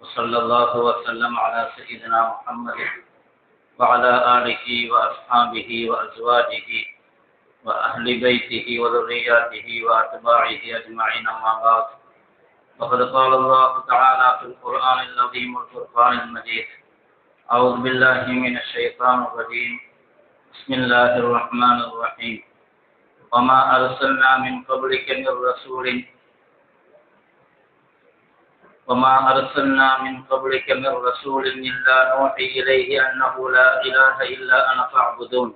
وصلى الله وسلم على سيدنا محمد وعلى آله وأصحابه وأزواجه وأهل بيته وذرياته وأتباعه أجمعين أما بعد. وقد قال الله تعالى في القرآن العظيم والفرقان المجيد. أعوذ بالله من الشيطان الرجيم. بسم الله الرحمن الرحيم. وما أرسلنا من قبلك من رسول وما أرسلنا من قبلك من رسول إلا نوحي إليه أنه لا إله إلا أنا فاعبدون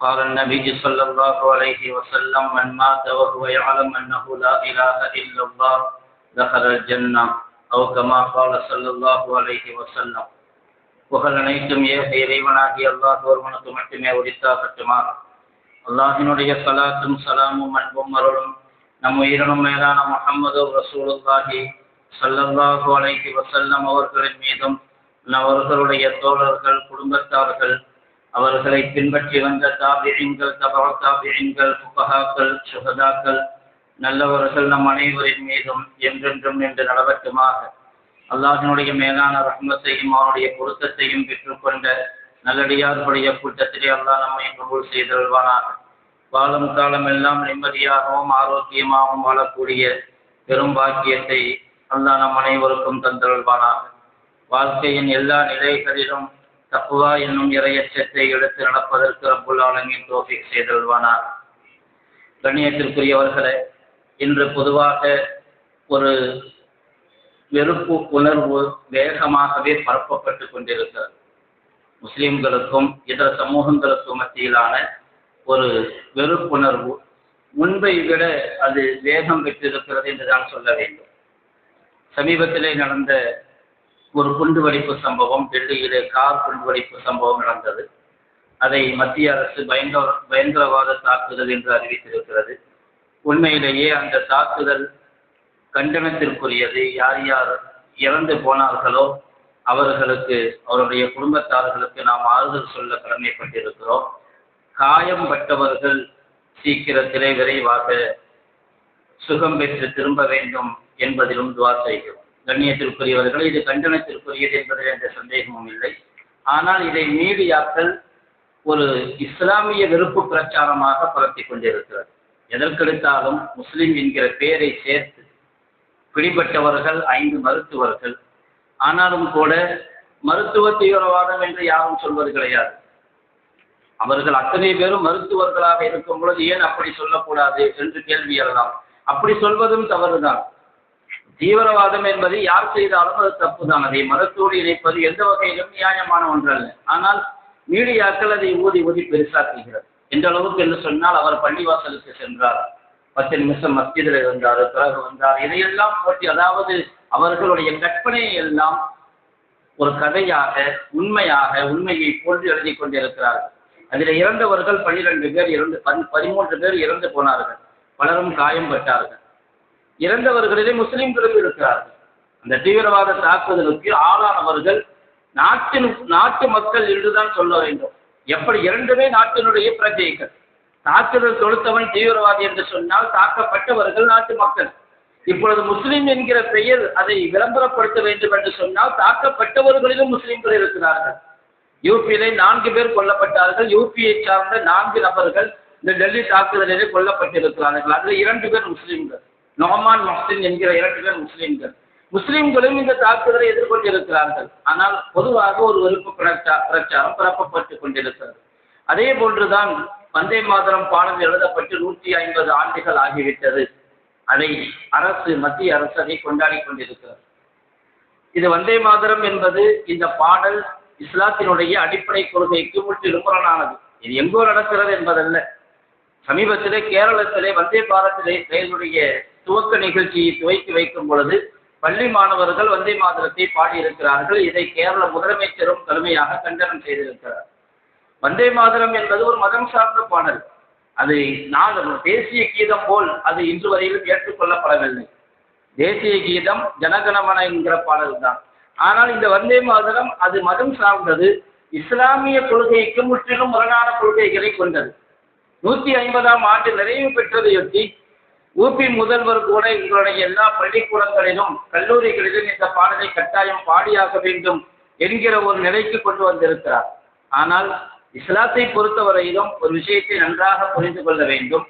قال النبي صلى الله عليه وسلم من مات وهو يعلم أنه لا إله إلا الله دخل الجنة أو كما قال صلى الله عليه وسلم புகழ் அனைத்தும் ஏக இறைவனாகி அல்லாஹ் ஒருவனுக்கு மட்டுமே உரித்தாகட்டுமா அல்லாஹினுடைய சலாத்தும் சலாமும் அன்பும் அருளும் நம் உயிரினும் மேலான முகமது ரசூலுல்லாஹி சல்லல்லாஹு அலைஹி வசல்லம் அவர்களின் மீதும் அவர்களுடைய தோழர்கள் குடும்பத்தார்கள் அவர்களை பின்பற்றி வந்த தாபியங்கள் தபா தாபியங்கள் புகஹாக்கள் சுகதாக்கள் நல்லவர்கள் நம் அனைவரின் மீதும் என்றென்றும் நின்று நடவட்டுமாக அல்லாஹினுடைய மேலான ரஹ்மத்தையும் அவனுடைய பொருத்தத்தையும் பெற்றுக்கொண்ட நல்லடியார்களுடைய கூட்டத்திலே அல்லாஹ் நம்மை கபூல் செய்தல்வானாக வாழும் காலம் எல்லாம் நிம்மதியாகவும் ஆரோக்கியமாகவும் வாழக்கூடிய பெரும் பாக்கியத்தை அல்லா நம் அனைவருக்கும் தந்தருள்வானாக. வாழ்க்கையின் எல்லா நிலைகளிலும் தப்புவா என்னும் இறையச்சத்தை எடுத்து நடப்பதற்கு ரப்புல் ஆலமின் தோஃபிக் செய்தல்வானாக கண்ணியத்திற்குரியவர்களே இன்று பொதுவாக ஒரு வெறுப்பு உணர்வு வேகமாகவே பரப்பப்பட்டு கொண்டிருக்கிறது. முஸ்லிம்களுக்கும் இதர சமூகங்களுக்கும் மத்தியிலான ஒரு வெறுப்புணர்வு. முன்பை விட அது வேகம் பெற்றிருக்கிறது என்று தான் சொல்ல வேண்டும். சமீபத்திலே நடந்த ஒரு குண்டுவெடிப்பு சம்பவம் டெல்லியிலே கார் குண்டுவெடிப்பு சம்பவம் நடந்தது. அதை மத்திய அரசு பயங்கர பயங்கரவாத தாக்குதல் என்று அறிவித்திருக்கிறது. உண்மையிலேயே அந்த தாக்குதல் கண்டனத்திற்குரியது. யார் யார் இறந்து போனார்களோ அவர்களுக்கு அவருடைய குடும்பத்தார்களுக்கு நாம் ஆறுதல் சொல்ல கடமைப்பட்டிருக்கிறோம். காயம் பட்டவர்கள் சீக்கிரத்திலே விரைவாக சுகம் பெற்று திரும்ப வேண்டும் என்பதிலும் துவா செய்கிறோம். கண்ணியத்திற்குரியவர்கள் இது கண்டனத்திற்குரியது என்பதில் எந்த சந்தேகமும் இல்லை. ஆனால் இதை மீடியாக்கள் ஒரு இஸ்லாமிய வெறுப்பு பிரச்சாரமாக புரட்டி கொண்டிருக்கிறது. எதற்கெடுத்தாலும் முஸ்லிம் என்கிற பெயரை சேர்த்து பிடிபட்டவர்கள் ஐந்து மருத்துவர்கள். ஆனாலும் கூட மருத்துவ தீவிரவாதம் என்று யாரும் சொல்வது கிடையாது. அவர்கள் அத்தனை பேரும் மருத்துவர்களாக இருக்கும் பொழுது ஏன் அப்படி சொல்லக்கூடாது என்று கேள்வி எழலாம் அப்படி சொல்வதும் தவறுதான். தீவிரவாதம் என்பது யார் செய்தாலும் அது தப்புதான். அதை மருத்துவோடு இணைப்பது எந்த வகையிலும் நியாயமான ஒன்றல்ல. ஆனால் மீடியாக்கள் அதை ஊதி ஊதி பெருசாக்குகிறது. எந்த அளவுக்கு என்று சொன்னால் அவர் பள்ளிவாசலுக்கு சென்றார். பத்து நிமிஷம் மஸ்ஜிதில் இருந்தார் பிறகு வந்தார். இதையெல்லாம் போட்டி அதாவது அவர்களுடைய கற்பனையை எல்லாம் ஒரு கதையாக உண்மையாக உண்மையை போன்று எழுதி கொண்டிருக்கிறார்கள். அதில் இறந்தவர்கள் பன்னிரண்டு பேர் இறந்து பதிமூன்று பேர் இறந்து போனார்கள். பலரும் காயம் பட்டார்கள் இறந்தவர்களிலே முஸ்லிம்களும் இருக்கிறார்கள். அந்த தீவிரவாத தாக்குதலுக்கு ஆளானவர்கள் நாட்டின் நாட்டு மக்கள் என்றுதான் சொல்ல வேண்டும். எப்படி இரண்டுமே நாட்டினுடைய பிரஜைகள். தாக்குதல் தொடுத்தவன் தீவிரவாதி என்று சொன்னால் தாக்கப்பட்டவர்கள் நாட்டு மக்கள். இப்பொழுது முஸ்லிம் என்கிற பெயர் அதை விளம்பரப்படுத்த வேண்டும் என்று சொன்னால் தாக்கப்பட்டவர்களிலும் முஸ்லிம்கள் இருக்கிறார்கள். யூபியிலே நான்கு பேர் கொல்லப்பட்டார்கள். யூபியை சார்ந்த நான்கு நபர்கள் இந்த டெல்லி தாக்குதலிலே கொல்லப்பட்டிருக்கிறார்கள். அதில் இரண்டு பேர் முஸ்லீம்கள். நொஹமான் மஹ்சின் என்கிற இரண்டு பேர் முஸ்லீம்கள். முஸ்லீம்களும் இந்த தாக்குதலை எதிர்கொண்டிருக்கிறார்கள். ஆனால் பொதுவாக ஒரு வெறுப்பு பிரச்சாரம் பரப்பப்பட்டுக் கொண்டிருக்கிறது. அதே போன்றுதான் வந்தே மாதரம் பாடம் எழுதப்பட்டு நூற்றி ஐம்பது ஆண்டுகள் ஆகிவிட்டது. அதை அரசு மத்திய அரசு அதை கொண்டாடி கொண்டிருக்கிறது. இது வந்தே மாதரம் என்பது இந்த பாடல் இஸ்லாத்தினுடைய அடிப்படை கொள்கைக்கு முற்றிலும் புறனானது இது எங்கோ நடக்கிறது என்பதல்ல. சமீபத்திலே கேரளத்திலே வந்தே பாரத்திலே ரயிலுடைய துவக்க நிகழ்ச்சியை துவக்கி வைக்கும் பொழுது பள்ளி மாணவர்கள் வந்தே மாதரத்தை பாடியிருக்கிறார்கள். இதை கேரள முதலமைச்சரும் கடுமையாக கண்டனம் செய்திருக்கிறார். வந்தே மாதரம் என்பது ஒரு மதம் சார்ந்த பாடல். அது நான் தேசிய கீதம் போல் அது இன்று வரையிலும் ஏற்றுக்கொள்ளப்படவில்லை. தேசிய கீதம் ஜனகணமன என்கிற பாடல் தான் ஆனால் இந்த வந்தே மாதரம் அது மதம் சார்ந்தது. இஸ்லாமிய கொள்கைக்கு முற்றிலும் முரணான கொள்கைகளை கொண்டது. நூற்றி ஐம்பதாம் ஆண்டு நிறைவு பெற்றதையொட்டி ஊபி முதல்வர் கூட எங்களுடைய எல்லா பள்ளிக்கூடங்களிலும் கல்லூரிகளிலும் இந்த பாடலை கட்டாயம் பாடியாக வேண்டும் என்கிற ஒரு நிலைக்கு கொண்டு வந்திருக்கிறார். ஆனால் இஸ்லாத்தை பொறுத்தவரையிலும் ஒரு விஷயத்தை நன்றாக புரிந்து கொள்ள வேண்டும்.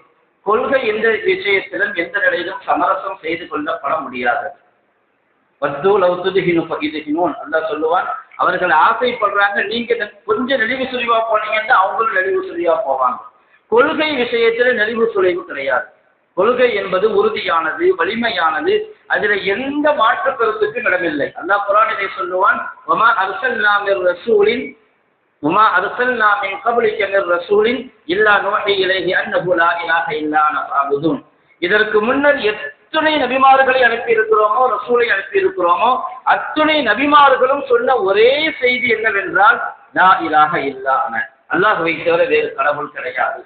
கொள்கை எந்த விஷயத்திலும் எந்த நிலையிலும் சமரசம் செய்து கொள்ளப்பட முடியாதது வத்து லவ் துதுகினு பகிதுகினோன் அல்லா சொல்லுவான் அவர்கள் ஆசைப்படுறாங்க நீங்க கொஞ்சம் நெளிவு சுழிவா போனீங்கன்னா அவங்களும் நெளிவு சுழிவா போவாங்க. கொள்கை விஷயத்துல நெளிவு சுழிவு கிடையாது. கொள்கை என்பது உறுதியானது வலிமையானது அதுல எந்த மாற்று கருத்துக்கும் இடமில்லை. அல்லாஹ் குரானிலே சொல்லுவான் ஒமா அர்சல் நாமிர் ரசூலின் உமா அரசல் நாமின் கபலிக்க ரசூலின் இல்லா நோகை இலகி அன்னபுலா இலாக இலாஹ இல்லா இதற்கு முன்னர் எத்துணை நபிமார்களை அனுப்பி இருக்கிறோமோ ரசூலை அனுப்பி இருக்கிறோமோ அத்துணை நபிமார்களும் சொன்ன ஒரே செய்தி என்னவென்றால் லா இலாஹ இல்லா அன தவிர வேறு கடவுள் கிடையாது.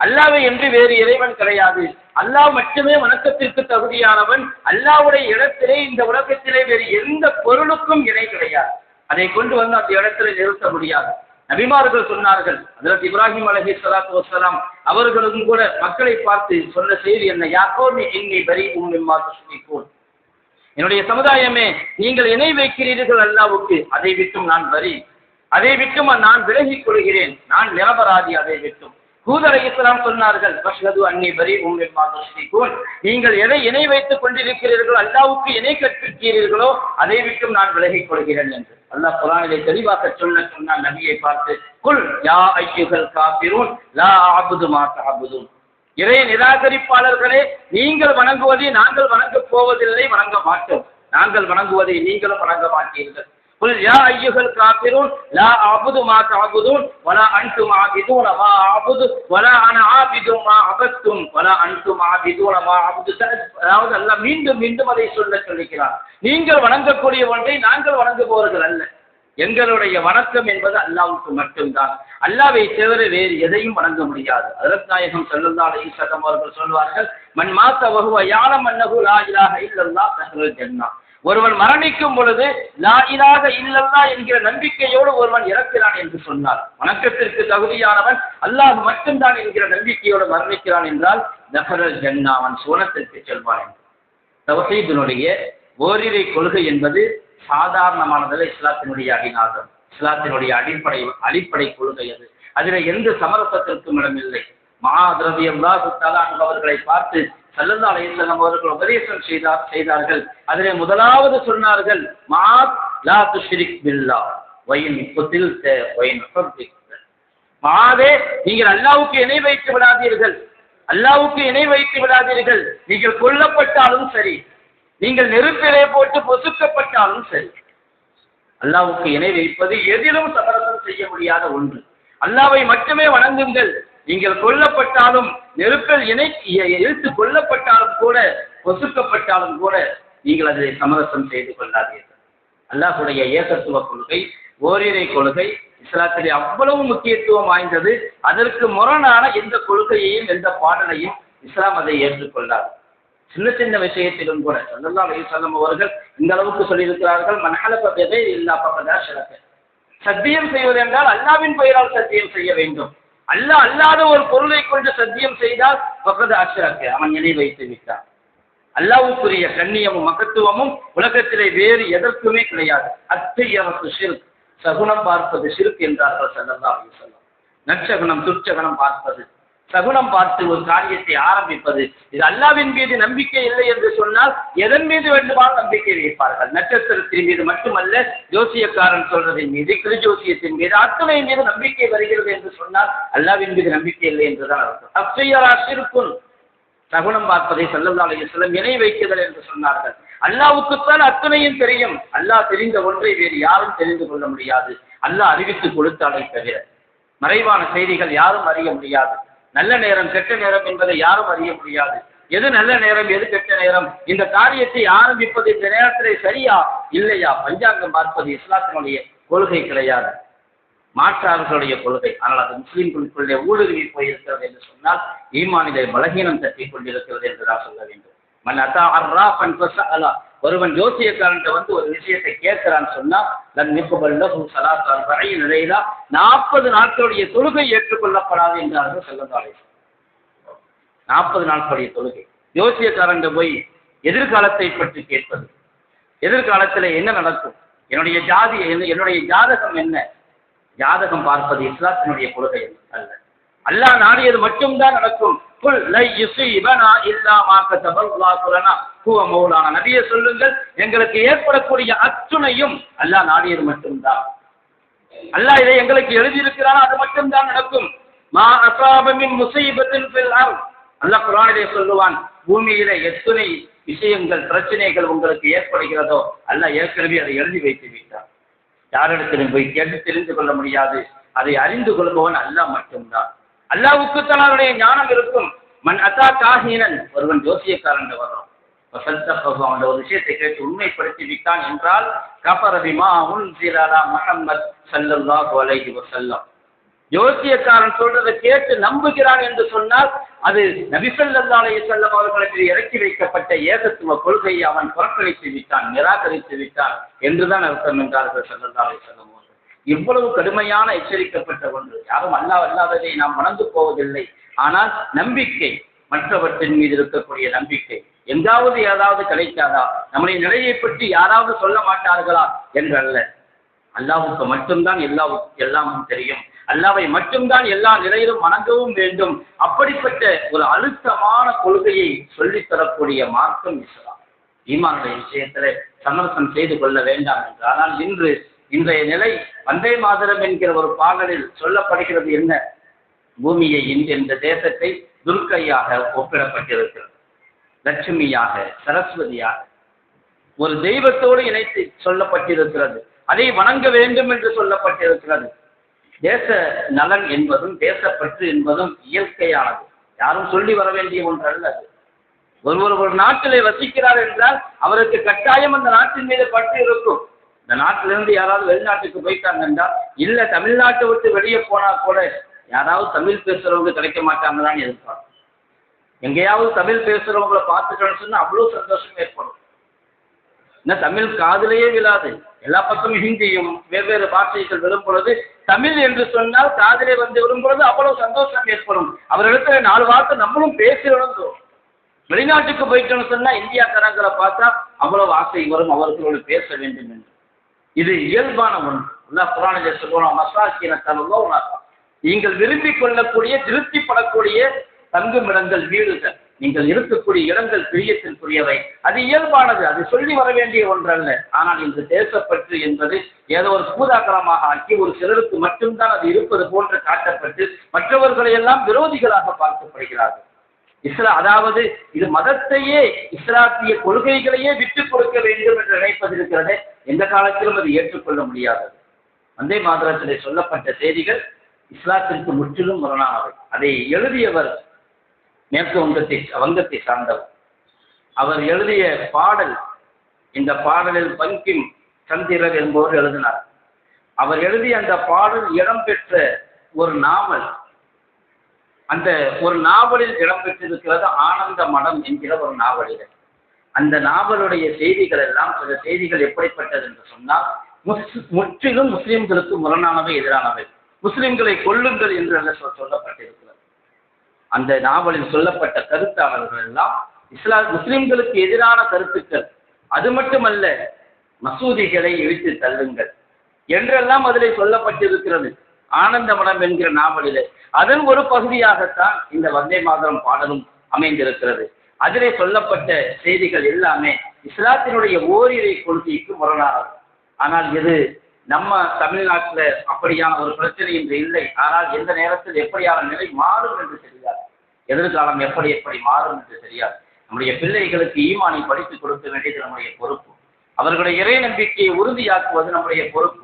அல்லாவை என்று வேறு இறைவன் கிடையாது. அல்லாஹ் மட்டுமே வணக்கத்திற்கு தகுதியானவன். அல்லாவுடைய இடத்திலே இந்த உலகத்திலே வேறு எந்த பொருளுக்கும் இணை கிடையாது. அதை கொண்டு வந்து அந்த இடத்துல நிறுத்த முடியாது. நபிமார்கள் சொன்னார்கள் அதற்கு இப்ராஹிம் அலஹி சலாத்து வசலாம் அவர்களும் கூட மக்களை பார்த்து சொன்ன செய்தி என்ன? யாக்கோமி இன்னி பரி உம்மிம்மா துஷ்மிக்கூன் என்னுடைய சமுதாயமே நீங்கள் இணை வைக்கிறீர்கள் அல்லாவுக்கு அதை விட்டும் நான் வரி. அதை விட்டும் நான் விலகிக் கொள்கிறேன். நான் நிரபராதி அதை விட்டும். ஹூதர் இஸ்லாம் சொன்னார்கள் பஷ்ஹது அன்னி பரி உம்மிம்மா துஷ்மிக்கூன் நீங்கள் எதை இணை வைத்துக் கொண்டிருக்கிறீர்களோ அல்லாவுக்கு இணை கற்பிக்கிறீர்களோ அதை விட்டும் நான் விலகிக் கொள்கிறேன் என்று. அல்லாஹ் குரானிலே தெளிவாக சொல்ல சொன்னான் நபியை பார்த்து குல் யா ஐயுகள் காபிரூன் லா ஆபுது மா தஅபுதுன். இறை நிராகரிப்பாளர்களே நீங்கள் வணங்குவதை நாங்கள் வணங்கப் போவதில்லை வணங்க மாட்டோம். நாங்கள் வணங்குவதை நீங்களும் வணங்க மாட்டீர்கள். குல் யா ஐயுகள் காபிரூன் லா அபுது மா தஅபுதுன் வலா அன்தும் ஆபிதூன மா அபுது வலா அன ஆபிது மா அபத்தும் வலா அன்தும் ஆபிதூன மா அபுது அதாவது அல்லாஹ் மீண்டும் மீண்டும் அதை சொல்ல சொல்லிக்கிறார் நீங்கள் வணங்கக்கூடிய ஒன்றை நாங்கள் வணங்குபவர்கள் அல்ல. எங்களுடைய வணக்கம் என்பது அல்லாவுக்கு மட்டும்தான். அல்லாவை தவிர வேறு எதையும் வணங்க முடியாது. அரத்நாயகம் நாயகம் சதம் அவர்கள் சொல்வார்கள் மண் மாத்த வகுவ யானம் அன்னகு லா இலாஹ இல்லல்லா தஹ்லுல் ஜன்னா ஒருவன் மரணிக்கும் பொழுது லா இலாஹ இல்லல்லா என்கிற நம்பிக்கையோடு ஒருவன் இறக்கிறான் என்று சொன்னார். வணக்கத்திற்கு தகுதியானவன் அல்லாஹ் மட்டும்தான் என்கிற நம்பிக்கையோடு மரணிக்கிறான் என்றால் நகரல் ஜன்னா அவன் சுவனத்திற்கு செல்வான் என்று. தவசீதினுடைய ஓரிரை கொள்கை என்பது சாதாரணமானதல்ல இஸ்லாத்தினுடைய அடிநாதம். இஸ்லாத்தினுடைய அடிப்படை அடிப்படை கொள்கை அது. அதில் எந்த சமரசத்திற்கும் இடமில்லை. மகாதிரவி அல்லாஹு தலான் அவர்களை பார்த்து சல்லல்லா அலையம் அவர்கள் உபதேசம் செய்தார் செய்தார்கள். அதிலே முதலாவது சொன்னார்கள் மாத் லா துஷ்ரிக் பில்லா வயின் புத்தில் வயின் மாதே நீங்கள் அல்லாவுக்கு இணை வைத்து விடாதீர்கள். அல்லாவுக்கு இணை வைத்து விடாதீர்கள். நீங்கள் கொல்லப்பட்டாலும் சரி நீங்கள் நெருப்பிலே போட்டு பொசுக்கப்பட்டாலும் சரி அல்லாவுக்கு இணை வைப்பது எதிலும் சமரசம் செய்ய முடியாத ஒன்று. அல்லாவை மட்டுமே வணங்குங்கள். நீங்கள் கொல்லப்பட்டாலும் நெருப்பில் இணை இழுத்து கொல்லப்பட்டாலும் கூட பொசுக்கப்பட்டாலும் கூட நீங்கள் அதை சமரசம் செய்து கொள்ளாதீர்கள். அல்லாஹுடைய ஏகத்துவ கொள்கை ஓரிரை கொள்கை இஸ்லாத்திலே அவ்வளவு முக்கியத்துவம் வாய்ந்தது அதற்கு முரணான எந்த கொள்கையையும் எந்த பாடலையும் இஸ்லாம் அதை ஏற்றுக்கொள்ளாது. சின்ன சின்ன விஷயத்திலும் கூட சல்லல்லா அலைஹிஸ்ஸலாம் அவர்கள் இந்த அளவுக்கு சொல்லியிருக்கிறார்கள் மனஹலப இல்லா பகதா சிறப்பு சத்தியம் செய்வது என்றால் அல்லாவின் பெயரால் சத்தியம் செய்ய வேண்டும். அல்லாஹ் அல்லாத ஒரு பொருளை கொண்டு சத்தியம் செய்தால் பகத அஷரக்க. அவன் இணை வைத்து விட்டான். அல்லாவுக்குரிய கண்ணியமும் மகத்துவமும் உலகத்திலே வேறு எதற்குமே கிடையாது. அத்தையவத்து ஷிர்க். சகுனம் பார்ப்பது சிறுக் என்றார்கள் சல்லல்லா அலைஹிஸ்ஸலாம் நற்சகுணம் துர்ச்சகுணம் பார்ப்பது. சகுனம் பார்த்து ஒரு காரியத்தை ஆரம்பிப்பது. இது அல்லாவின் மீது நம்பிக்கை இல்லை என்று சொன்னால் எதன் மீது வேண்டுமானால் நம்பிக்கை வைப்பார்கள். நட்சத்திரத்தின் மீது மட்டுமல்ல ஜோசியக்காரன் சொல்றதின் மீது கிருஜோசியத்தின் மீது அத்தனை மீது நம்பிக்கை வருகிறது என்று சொன்னால் அல்லாவின் மீது நம்பிக்கை இல்லை என்றுதான் அர்த்தம். அப்சையரா சகுனம் பார்ப்பதை செல்லவில்லை அலைஹிஸ்ஸலாம் இணை வைக்குதல் என்று சொன்னார்கள். அல்லாவுக்குத்தான் அத்தனையும் தெரியும். அல்லாஹ் தெரிந்த ஒன்றை வேறு யாரும் தெரிந்து கொள்ள முடியாது. அல்லாஹ் அறிவித்து கொடுத்தாலே தவிர மறைவான செய்திகள் யாரும் அறிய முடியாது. நல்ல நேரம் கெட்ட நேரம் என்பதை யாரும் அறிய முடியாது. எது நல்ல நேரம் எது கெட்ட நேரம்? இந்த காரியத்தை ஆரம்பிப்பது இந்த நேரத்திலே சரியா இல்லையா? பஞ்சாங்கம் பார்ப்பது இஸ்லாத்தினுடைய கொள்கை கிடையாது. மாற்றார்களுடைய கொள்கை. ஆனால் அது முஸ்லீம்களுக்குள்ளே ஊடுருவி போயிருக்கிறது என்று சொன்னால் ஈமானிலே பலகீனம் தட்டி கொண்டிருக்கிறது என்று நான் சொல்ல வேண்டும். மன் அத்தா அர்ரா பன் அலா ஒருவன் ஜோசியக்காரன்ட்ட வந்து ஒரு விஷயத்தை கேட்கிறான்னு சொன்னா தன் நிக்குபல் சலாத்தான் ஸலாத்து அர்பஈன் லைலா 40 நாட்களுடைய தொழுகை ஏற்றுக்கொள்ளப்படாது என்றார்கள் செல்லந்தாலே நாற்பது நாட்களுடைய தொழுகை. ஜோசியக்காரங்க போய் எதிர்காலத்தை பற்றி கேட்பது. எதிர்காலத்தில் என்ன நடக்கும்? என்னுடைய ஜாதி என்ன- என்னுடைய ஜாதகம் என்ன? ஜாதகம் பார்ப்பது இஸ்லாத்தினுடைய கொள்கை அல்ல. அல்லா நாடியது மட்டும்தான் நடக்கும். குல் லை யுசீபனா இல்லா மா கதபல்லாஹு லனா ஹுவ மௌலானா நபியே சொல்லுங்கள். எங்களுக்கு ஏற்படக்கூடிய அத்துணையும் அல்லாஹ் நாடியது மட்டும்தான். அல்லாஹ் இதை எங்களுக்கு எழுதியிருக்கிறான்? அது மட்டும்தான் நடக்கும். மா அசாப மின் முசீபத்தின் ஃபில் அர் அல்லாஹ் குர்ஆனிலே சொல்லுவான். பூமியில எத்தனை விஷயங்கள் பிரச்சனைகள் உங்களுக்கு ஏற்படுகிறதோ அல்லாஹ் ஏற்கனவே அதை எழுதி வைத்து விட்டார் யாரிடத்திலும் போய் கேட்டு தெரிந்து கொள்ள முடியாது. அதை அறிந்து கொள்பவன் அல்லாஹ் மட்டும்தான். அல்லாவுக்கு தன்னுடைய ஞானம் இருக்கும். மன் அத்தா காஹீனன் ஒருவன் ஜோசியக்காரன் வர்றான் ஃபசத்தஃபஹு, அவன் ஒரு விஷயத்தை கேட்டு உண்மைப்படுத்தி விட்டான் என்றால் கஃபர பிமா உன்சில அலா முஹம்மத் ஸல்லல்லாஹு அலைஹி வஸல்லம். ஜோசியக்காரன் சொல்றதை கேட்டு நம்புகிறான் என்று சொன்னால் அது நபிசல்லா செல்லம் அவர்களுக்கு இறக்கி வைக்கப்பட்ட ஏகத்துவ கொள்கையை அவன் புறக்கணித்து விட்டான் நிராகரித்து விட்டான் என்றுதான் அர்த்தம் என்றார்கள் சல்லல்லா அலைஹிஸ்ஸல்லம் இவ்வளவு கடுமையான எச்சரிக்கப்பட்ட ஒன்று. யாரும் அல்லாவல்லாததை நாம் மணந்து போவதில்லை. ஆனால் நம்பிக்கை மற்றவற்றின் மீது இருக்கக்கூடிய நம்பிக்கை. எங்காவது ஏதாவது கிடைக்காதா? நம்முடைய நிலையை பற்றி யாராவது சொல்ல மாட்டார்களா? என்றல்ல. அல்லாவுக்கு மட்டும்தான் எல்லா எல்லாமும் தெரியும். அல்லாவை மட்டும்தான் எல்லா நிலையிலும் வணங்கவும் வேண்டும். அப்படிப்பட்ட ஒரு அழுத்தமான கொள்கையை சொல்லித் தரக்கூடிய மார்க்கம் இஸ்லாம். ஈமானுடைய விஷயத்துல சமரசம் செய்து கொள்ள வேண்டாம் என்று ஆனால் இன்று இன்றைய நிலை வந்தே மாதரம் என்கிற ஒரு பாடலில் சொல்லப்படுகிறது என்ன? பூமியை இன்று இந்த தேசத்தை துர்க்கையாக ஒப்பிடப்பட்டிருக்கிறது. லட்சுமியாக சரஸ்வதியாக. ஒரு தெய்வத்தோடு இணைத்து சொல்லப்பட்டிருக்கிறது. அதை வணங்க வேண்டும் என்று சொல்லப்பட்டிருக்கிறது. தேச நலன் என்பதும் தேசப்பற்று என்பதும் இயற்கையானது. யாரும் சொல்லி வர வேண்டிய ஒன்றல்ல அது. ஒருவர் ஒரு நாட்டிலே வசிக்கிறார் என்றால் அவருக்கு கட்டாயம் அந்த நாட்டின் மீது பற்று இருக்கும். இந்த நாட்டிலிருந்து யாராவது வெளிநாட்டுக்கு போயிட்டாங்க இல்லை தமிழ்நாட்டை விட்டு வெளியே போனால் கூட யாராவது தமிழ் பேசுகிறவங்க கிடைக்க மாட்டாங்களான்னு எதிர்பார்க்கும் எங்கேயாவது தமிழ் பேசுகிறவங்களை பார்த்துட்டோன்னு சொன்னால் அவ்வளோ சந்தோஷம் ஏற்படும். ஏன்னா தமிழ் காதலையே விழாது. எல்லா பக்கமும் ஹிந்தியும் வெவ்வேறு பாஷைகள் விழும் பொழுது தமிழ் என்று சொன்னால் காதிலே வந்து விழும் பொழுது அவ்வளவு சந்தோஷம் ஏற்படும். அவரிடத்துல நாலு வார்த்தை நம்மளும் பேசுகிறோம் தோணும் வெளிநாட்டுக்கு போயிட்டோம்னு இந்தியா இந்தியாக்காரங்களை பார்த்தா அவ்வளவு ஆசை வரும் அவர்களோடு பேச வேண்டும் என்று. இது இயல்பான ஒன்று. அல்லா புராணில சொல்லுவோம் மசாக்கின தலோ நீங்கள் விரும்பிக் கொள்ளக்கூடிய திருப்திப்படக்கூடிய தங்குமிடங்கள் வீடுகள். நீங்கள் இருக்கக்கூடிய இடங்கள் பிரியத்திற்குரியவை. அது இயல்பானது அது சொல்லி வர வேண்டிய ஒன்றல்ல. ஆனால் இந்த தேசப்பற்று என்பது ஏதோ ஒரு பூதாகரமாக ஆக்கி ஒரு சிலருக்கு மட்டும்தான் அது இருப்பது போன்று காட்டப்பட்டு மற்றவர்களை எல்லாம் விரோதிகளாக பார்க்கப்படுகிறார்கள். இஸ்லா அதாவது இது மதத்தையே இஸ்லாத்திய கொள்கைகளையே விட்டுக் கொடுக்க வேண்டும் என்று நினைப்பதிருக்கிறதே எந்த காலத்திலும் அது ஏற்றுக்கொள்ள முடியாதது வந்தே மாதரத்திலே சொல்லப்பட்ட செய்திகள் இஸ்லாத்திற்கு முற்றிலும் முரணானவை அதை எழுதியவர் மேற்கு வங்கத்தை வங்கத்தை சார்ந்தவர். அவர் எழுதிய பாடல் இந்த பாடலில் பங்கிம் சந்திரர் என்பவர் எழுதினார். அவர் எழுதிய அந்த பாடல் இடம்பெற்ற ஒரு நாவல் அந்த ஒரு நாவலில் இடம்பெற்றிருக்கிறது ஆனந்த மடம் என்கிற ஒரு நாவலில். அந்த நாவலுடைய செய்திகள் எல்லாம் சில செய்திகள் எப்படிப்பட்டது என்று சொன்னால் முஸ்- முற்றிலும் முஸ்லிம்களுக்கு முரணானவை எதிரானவை. முஸ்லிம்களை கொல்லுங்கள் என்று சொல் சொல்லப்பட்டிருக்கிறது. அந்த நாவலில் சொல்லப்பட்ட கருத்தாளர்கள் எல்லாம் இஸ்லா முஸ்லிம்களுக்கு எதிரான கருத்துக்கள். அது மட்டுமல்ல மசூதிகளை இழுத்து தள்ளுங்கள் என்றெல்லாம் அதில் சொல்லப்பட்டிருக்கிறது. ஆனந்தமடம் என்கிற நாவலிலே. அதன் ஒரு பகுதியாகத்தான் இந்த வந்தே மாதரம் பாடலும் அமைந்திருக்கிறது. அதிலே சொல்லப்பட்ட செய்திகள் எல்லாமே இஸ்லாத்தினுடைய ஓரிரை கொள்கைக்கு முரணானது. ஆனால் இது நம்ம தமிழ்நாட்டில் அப்படியான ஒரு பிரச்சனை இன்று இல்லை. ஆனால் எந்த நேரத்தில் எப்படியான நிலை மாறும் என்று தெரியாது. எதிர்காலம் எப்படி எப்படி மாறும் என்று தெரியாது. நம்முடைய பிள்ளைகளுக்கு ஈமானை படித்துக் கொடுக்க வேண்டியது நம்முடைய பொறுப்பு. அவர்களுடைய இறை நம்பிக்கையை உறுதியாக்குவது நம்முடைய பொறுப்பு.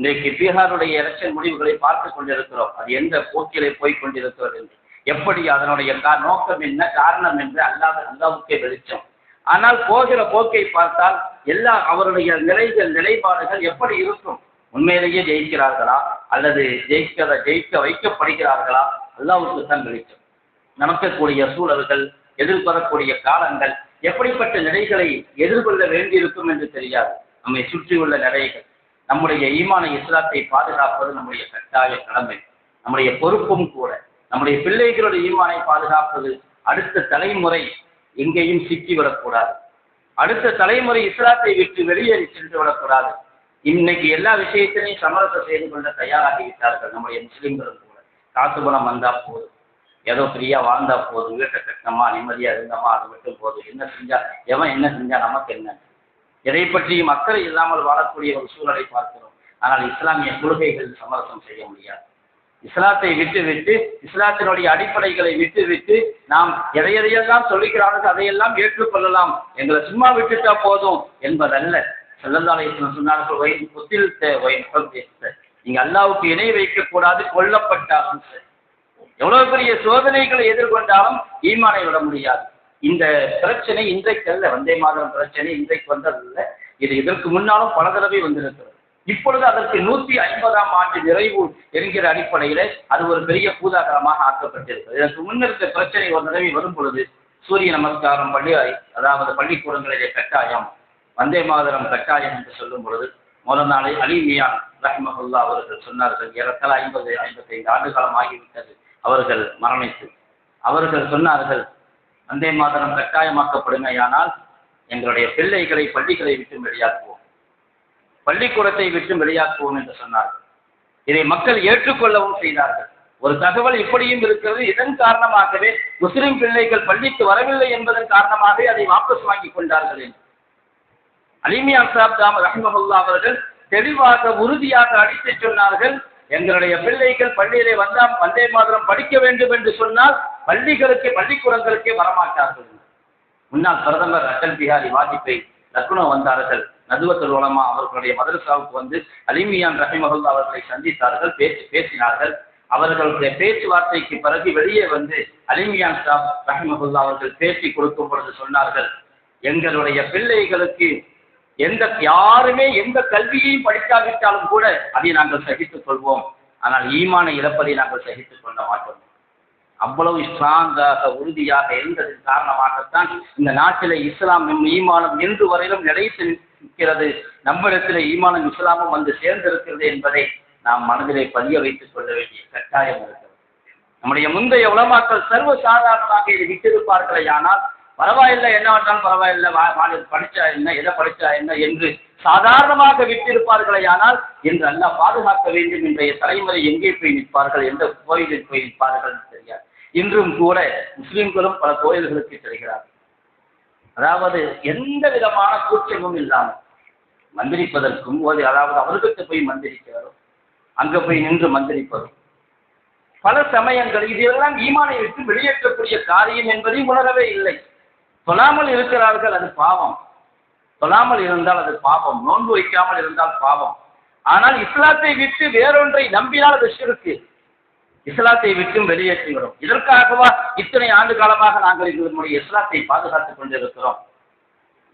இன்றைக்கு பீகாருடைய எலெக்ஷன் முடிவுகளை பார்த்து கொண்டிருக்கிறோம். அது எந்த போக்கிலே போய் கொண்டிருக்கிறது என்று. எப்படி அதனுடைய கா- நோக்கம் என்ன காரணம் என்று அல்லாத அல்லாவுக்கே வெளிச்சம். ஆனால் போகிற போக்கை பார்த்தால் எல்லா அவருடைய நிலைகள் நிலைப்பாடுகள் எப்படி இருக்கும்? உண்மையிலேயே ஜெயிக்கிறார்களா? அல்லது ஜெயிக்க ஜெயிக்க வைக்கப்படுகிறார்களா? அல்லாவுக்கு தான் வெளிச்சம். நடக்கக்கூடிய சூழல்கள் எதிர்வரக்கூடிய காலங்கள் எப்படிப்பட்ட நிலைகளை எதிர்கொள்ள வேண்டியிருக்கும் என்று தெரியாது. நம்மை சுற்றியுள்ள நிலைகள். நம்முடைய ஈமான இஸ்லாத்தை பாதுகாப்பது நம்முடைய கட்டாய கடமை. நம்முடைய பொறுப்பும் கூட. நம்முடைய பிள்ளைகளுடைய ஈமானை பாதுகாப்பது அடுத்த தலைமுறை எங்கேயும் சிக்கி விடக்கூடாது அடுத்த தலைமுறை இஸ்லாத்தை விட்டு வெளியேறி சென்று விடக்கூடாது இன்னைக்கு எல்லா விஷயத்திலையும் சமரசம் செய்து கொள்ள தயாராகி விட்டார்கள் நம்முடைய முஸ்லிம்களும் கூட. காசு பணம் வந்தா போதும். ஏதோ ஃப்ரீயா வாழ்ந்தா போதும். வீட்டை கட்டணமா நிம்மதியா இருந்தோமா அது மட்டும் போதும். என்ன செஞ்சா எவன் என்ன செஞ்சா நமக்கு என்ன? எதை பற்றியும் அக்கறை இல்லாமல் வாழக்கூடிய ஒரு சூழலை பார்க்கிறோம். ஆனால் இஸ்லாமிய கொள்கைகள் சமரசம் செய்ய முடியாது. இஸ்லாத்தை விட்டு விட்டு இஸ்லாத்தினுடைய அடிப்படைகளை விட்டு விட்டு நாம் எதை எதையெல்லாம் சொல்லுகிறார்கள் அதையெல்லாம் ஏற்றுக்கொள்ளலாம் எங்களை சும்மா விட்டுட்டா போதும் என்பதல்ல. செல்லந்தாலயத்தில் சொன்னார்கள் வயின் புத்தில் நீங்க அல்லாவுக்கு இணை வைக்கக்கூடாது கொல்லப்பட்டாலும் சார். எவ்வளவு பெரிய சோதனைகளை எதிர்கொண்டாலும் ஈமானை விட முடியாது. இந்த பிரச்சனை இன்றைக்கல்ல வந்தே மாதம் பிரச்சனை இன்றைக்கு வந்ததல்ல இது இதற்கு முன்னாலும் பல தடவை வந்திருக்கிறது. இப்பொழுது அதற்கு நூத்தி ஐம்பதாம் ஆண்டு நிறைவு என்கிற அடிப்படையில அது ஒரு பெரிய பூதாகரமாக ஆக்கப்பட்டிருக்கிறது. இதற்கு முன்னிருந்த பிரச்சனை ஒரு தடவை வரும் பொழுது சூரிய நமஸ்காரம் பள்ளி அதாவது பள்ளிக்கூடங்களிலே கட்டாயம் வந்தே மாதரம் கட்டாயம் என்று சொல்லும் பொழுது முதல் நாளை அலிமியான் ரஹ்மஹுல்லா அவர்கள் சொன்னார்கள் ஏறத்தாழ ஐம்பது ஐம்பத்தைந்து ஆண்டு காலம் ஆகிவிட்டது அவர்கள் மரணித்து. அவர்கள் சொன்னார்கள் வந்தே மாதரம் கட்டாயமாக்கப்படுமையானால் எங்களுடைய பிள்ளைகளை பள்ளிகளை விட்டு வெளியாக்குவோம். பள்ளிக்கூடத்தை விட்டு வெளியாக்குவோம் என்று சொன்னார்கள். இதை மக்கள் ஏற்றுக்கொள்ளவும் செய்தார்கள். ஒரு தகவல் இப்படியும் இருக்கிறது. இதன் காரணமாகவே முஸ்லிம் பிள்ளைகள் பள்ளிக்கு வரவில்லை என்பதன் காரணமாகவே அதை வாபஸ் வாங்கி கொண்டார்கள் என்று. அலிமியா சாப் தாம் ரஹ்மஹுல்லா அவர்கள் தெளிவாக உறுதியாக அடித்து சொன்னார்கள். எங்களுடைய பிள்ளைகள் பள்ளியிலே வந்தால் வந்தே மாதரம் படிக்க வேண்டும் என்று சொன்னால் பள்ளிகளுக்கு பள்ளிக்கூடங்களுக்கே வரமாட்டார்கள். முன்னாள் பிரதமர் அடல் பிஹாரி வாஜ்பேயி லக்னோ வந்தார்கள். நதுவத்துல் உலமா அவர்களுடைய மதரசாவுக்கு வந்து அலிமியான் ரஹிமஹுல்லா அவர்களை சந்தித்தார்கள் பேசி பேசினார்கள். அவர்களுடைய பேச்சுவார்த்தைக்கு பிறகு வெளியே வந்து அலிமியான் சாப் ரஹிமஹுல்லா அவர்கள் பேசி கொடுக்கும் பொழுது சொன்னார்கள் எங்களுடைய பிள்ளைகளுக்கு எந்த யாருமே எந்த கல்வியையும் படிக்காவிட்டாலும் கூட அதை நாங்கள் சகித்துக் கொள்வோம். ஆனால் ஈமானை இழப்பதை நாங்கள் சகித்துக் கொள்ள மாட்டோம். அவ்வளவு ஸ்ட்ராங்காக உறுதியாக இருந்ததன் காரணமாகத்தான் இந்த நாட்டில் இஸ்லாம் நம் ஈமானம் இன்று வரையிலும் நிலைத்து நிற்கிறது நம்மிடத்தில் ஈமானம் இஸ்லாமும் வந்து சேர்ந்திருக்கிறது என்பதை நாம் மனதிலே பதிய வைத்துக் கொள்ள வேண்டிய கட்டாயம் இருக்கிறது. நம்முடைய முந்தைய உலமாக்கள் சர்வ சாதாரணமாக இதை விட்டிருப்பார்களே ஆனால் பரவாயில்லை என்ன வந்தாலும் பரவாயில்லை படிச்சா என்ன எதை படிச்சா என்ன என்று சாதாரணமாக விட்டிருப்பார்களே ஆனால் இன்று அல்லாஹ் பாதுகாக்க வேண்டும் இன்றைய தலைமுறை எங்கே போய் நிற்பார்கள் எந்த கோயிலில் போய் நிற்பார்கள் என்று தெரியாது. இன்றும் கூட முஸ்லிம்களும் பல கோயில்களுக்கு செல்கிறார்கள். அதாவது எந்த விதமான கூச்சமும் இல்லாமல் மந்திரிப்பதற்கும் ஒரு அதாவது அவர்களுக்கு போய் மந்திரிக்கிறதும் அங்க போய் நின்று மந்திரிப்பதும் பல சமயங்கள் இதெல்லாம் ஈமானை விட்டு வெளியேற்றக்கூடிய காரியம் என்பதை உணரவே இல்லை. தொழாமல் இருக்கிறார்கள் அது பாவம். தொழாமல் இருந்தால் அது பாவம். நோன்பு வைக்காமல் இருந்தால் பாவம். ஆனால் இஸ்லாத்தை விட்டு வேறொன்றை நம்பினால் அது சிறுக்கு. இஸ்லாத்தை விட்டும் வெளியேற்றிவிடும் இதற்காகவா இத்தனை ஆண்டு காலமாக நாங்கள் எங்களுடைய இஸ்லாத்தை பாதுகாத்துக் கொண்டிருக்கிறோம்?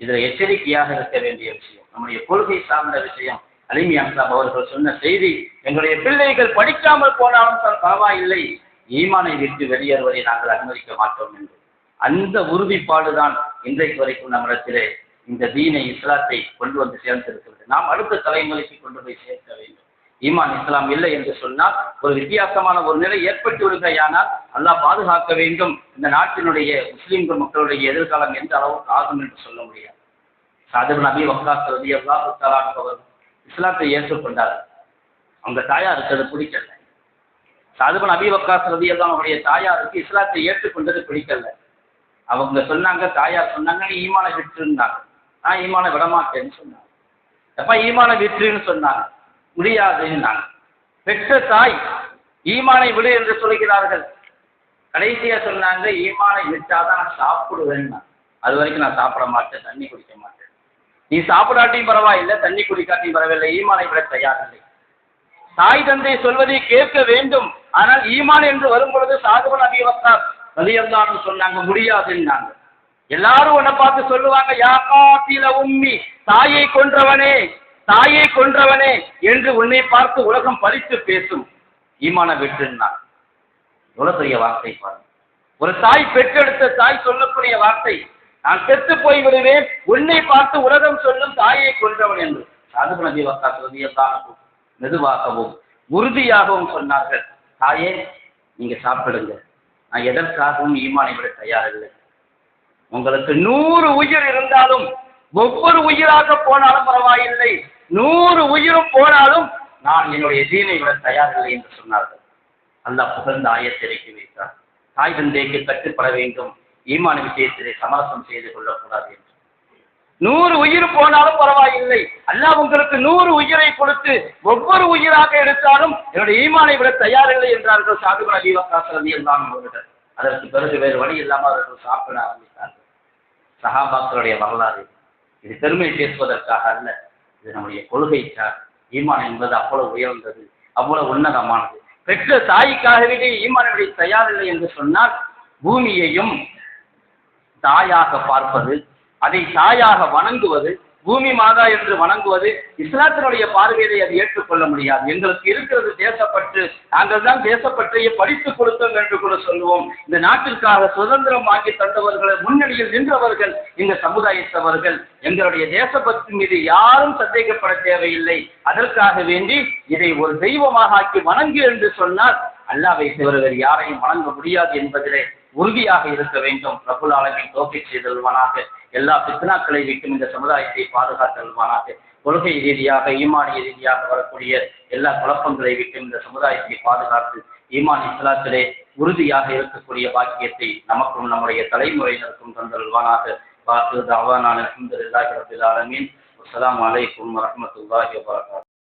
இதில் எச்சரிக்கையாக இருக்க வேண்டிய விஷயம் நம்முடைய கொள்கை சார்ந்த விஷயம். அலிமி அம்சாப் அவர்கள் சொன்ன செய்தி எங்களுடைய பிள்ளைகள் படிக்காமல் போனாலும் சார் பரவாயில்லை. ஈமானை விட்டு வெளியேறுவதை நாங்கள் அனுமதிக்க மாட்டோம் என்று. அந்த உறுதிப்பாடுதான் இன்றைக்கு வரைக்கும் நம்மிடத்திலே இந்த தீனை இஸ்லாத்தை கொண்டு வந்து சேர்ந்திருக்கிறது. நாம் அடுத்த தலைமுறைக்கு கொண்டு போய் சேர்க்க வேண்டும். ஈமான் இஸ்லாம் இல்லை என்று சொன்னால் ஒரு வித்தியாசமான ஒரு நிலை ஏற்பட்டு விடுகையானால் அல்லாஹ் பாதுகாக்க வேண்டும். இந்த நாட்டினுடைய முஸ்லீம்கள் மக்களுடைய எதிர்காலம் எந்த அளவுக்கு ஆகும் என்று சொல்ல முடியாது. சாதிப் நபி வக்காஸ் ரதி அல்லாஹு அவர் இஸ்லாத்தை ஏற்றுக்கொண்டார். அவங்க தாயாருக்கு அது பிடிக்கல. சாதிபன் அபி வக்காஸ் ரதி அல்லா அவருடைய தாயாருக்கு இஸ்லாத்தை ஏற்றுக்கொண்டது பிடிக்கல. அவங்க சொன்னாங்க தாயார் சொன்னாங்க நீ ஈமான விட்டுருந்தாங்க. நான் ஈமான விடமாட்டேன்னு சொன்னாங்க. எப்ப ஈமான விட்டுருன்னு சொன்னாங்க. முடியாதுன்னாங்க. பெற்ற தாய் ஈமானை விடு என்று சொல்கிறார்கள். கடைசியா சொன்னாங்க ஈமானை விட்டாதான் நான் சாப்பிடுவேன்னா. அது வரைக்கும் நான் சாப்பிட மாட்டேன் தண்ணி குடிக்க மாட்டேன். நீ சாப்பிடாட்டியும் பரவாயில்லை தண்ணி குடிக்காட்டியும் பரவாயில்லை ஈமானை விட தயாரில்லை. தாய் தந்தை சொல்வதை கேட்க வேண்டும். ஆனால் ஈமான் என்று வரும் பொழுது சாகுபன் அபி ரலியல்லான்னு சொன்னாங்க முடியாதுன்னாங்க. எல்லாரும் உன்னை பார்த்து சொல்லுவாங்க யா காத்தில உம்மி தாயை கொன்றவனே தாயை கொன்றவனே என்று உன்னை பார்த்து உலகம் பழித்து பேசும். ஈமான வெற்றுன்னா எவ்வளவு பெரிய வார்த்தை பாருங்க. ஒரு தாய் பெற்றெடுத்த தாய் சொல்லக்கூடிய வார்த்தை நான் செத்து போய் விடுவேன் உன்னை பார்த்து உலகம் சொல்லும் தாயை கொன்றவன் என்று. சாதுப நபி வக்காசதியெல்லாம் மெதுவாகவும் உறுதியாகவும் சொன்னார்கள் தாயே நீங்க சாப்பிடுங்க. நான் எதற்காகவும் ஈமானை விட தயாரில்லை உங்களுக்கு நூறு உயிர் இருந்தாலும் ஒவ்வொரு உயிராக போனாலும் பரவாயில்லை. நூறு உயிரும் போனாலும் நான் என்னுடைய தீனை விட தயாரில்லை என்று சொன்னார்கள். அல்லாஹ் புகழ்ந்த ஆயத்தை வைத்தார். தாய் தந்தைக்கு கட்டுப்பட வேண்டும். ஈமான விஷயத்திலே சமரசம் செய்து கொள்ளக்கூடாது என்று. நூறு உயிர் போனாலும் பரவாயில்லை. அல்லாஹ் உங்களுக்கு நூறு உயிரை கொடுத்து ஒவ்வொரு உயிராக எடுத்தாலும் என்னுடைய ஈமானை விட தயாரில்லை என்றார்கள் சாதுப நபி வக்காசரதி எல்லாம் அவர்கள். அதற்கு பிறகு வேறு வழி இல்லாமல் அவர்கள் சாப்பிட ஆரம்பித்தார்கள். சஹாபாக்களுடைய வரலாறு இது பெருமை பேசுவதற்காக அல்ல. இது நம்முடைய கொள்கைக்காக. ஈமான் என்பது அவ்வளவு உயர்ந்தது அவ்வளவு உன்னதமானது. பெற்ற தாய்க்காகவே ஈமானுடைய தயாரில்லை என்று சொன்னால் பூமியையும் தாயாக பார்ப்பது அதை தாயாக வணங்குவது பூமி மாதா என்று வணங்குவது இஸ்லாத்தினுடைய பார்வையை அது ஏற்றுக்கொள்ள முடியாது. எங்களுக்கு இருக்கிறது தேசப்பற்று நாங்கள் தான் தேசப்பற்றையே படித்து கொடுத்தோம் என்று கூட சொல்லுவோம். இந்த நாட்டிற்காக சுதந்திரம் வாங்கி தந்தவர்கள் முன்னணியில் நின்றவர்கள் இந்த சமுதாயத்தவர்கள். எங்களுடைய தேசப்பற்று மீது யாரும் சந்தேகப்பட தேவையில்லை. அதற்காக வேண்டி இதை ஒரு தெய்வமாக ஆக்கி வணங்கு என்று சொன்னால் அல்லாவை தவிர வேறு யாரையும் வணங்க முடியாது என்பதிலே உறுதியாக இருக்க வேண்டும். பிரபுல் ஆலமின் தோப்பி செய்தல்வானாக எல்லா பித்னாக்களை விட்டும் இந்த சமுதாயத்தை பாதுகாத்தல்வானாக கொள்கை ரீதியாக ஈமானிய ரீதியாக வரக்கூடிய எல்லா குழப்பங்களை விட்டும் இந்த சமுதாயத்தை பாதுகாத்து ஈமான் இஸ்லாத்திலே உறுதியாக இருக்கக்கூடிய பாக்கியத்தை நமக்கும் நம்முடைய தலைமுறையினருக்கும் தந்தல்வானாக பார்த்து தவானான அலமதுல்லாஹி ரபில் ஆலமீன். அஸ்லாம் அலைக்கும் வரமத்துல்லாஹி வபரகாத்துஹு